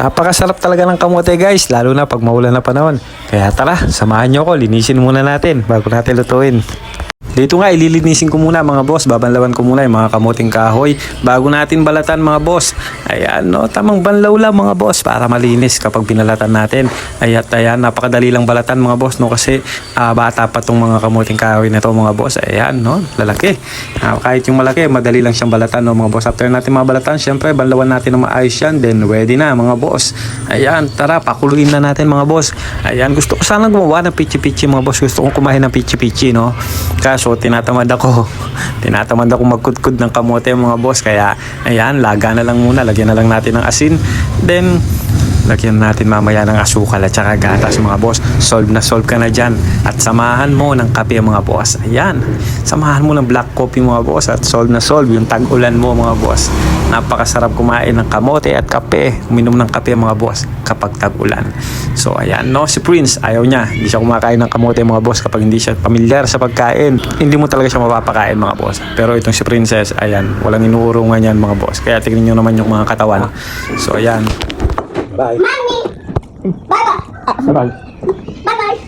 Napakasarap talaga ng kamote guys, lalo na pag maulan na panahon. Kaya tara, samahan nyo ko, linisin muna natin bago natin lutuin. Dito nga, ililinisin ko muna mga boss. Babanlawan ko muna yung mga kamuting kahoy bago natin balatan mga boss. Ayan, no, tamang banlaw lang mga boss para malinis kapag binalatan natin. Ayan, ayan, napakadali lang balatan mga boss, no, kasi ah, bata pa tong mga kamuting kahoy na to mga boss. Ayan, no, lalaki. Ah, kahit yung malaki, madali lang siyang balatan, no, mga boss. After natin mabalatan, syempre, banlawan natin ng maayos yan, then ready na mga boss. Ayan, tara, pakuluin na natin mga boss. Ayan, gusto ko sana gumawa ng pichi-pichi mga boss. Gusto kong kumain ng pichi-pichi, no. Kaso, tinatamad ako. Tinatamad ako magkudkud ng kamote mga boss. Kaya, ayan, laga na lang muna. Lagyan na lang natin ng asin. Then, lagyan natin mamaya ng asukal at saka gatas mga boss. Solve na solve ka na dyan. At samahan mo ng kape mga boss. Ayan. Samahan mo ng black coffee mga boss. At solve na solve yung tag-ulan mo mga boss. Napakasarap kumain ng kamote at kape. Uminom ng kape mga boss kapag tag-ulan. So ayan. No, si Prince ayaw niya. Hindi siya kumakain ng kamote mga boss kapag hindi siya pamilyar sa pagkain. Hindi mo talaga siya mapapakain mga boss. Pero itong si Princess, ayan. Walang inuurungan yan mga boss. Kaya tingnan nyo naman yung mga katawan. So ayan. Bye. Mommy. Bye bye. Bye bye. Bye bye.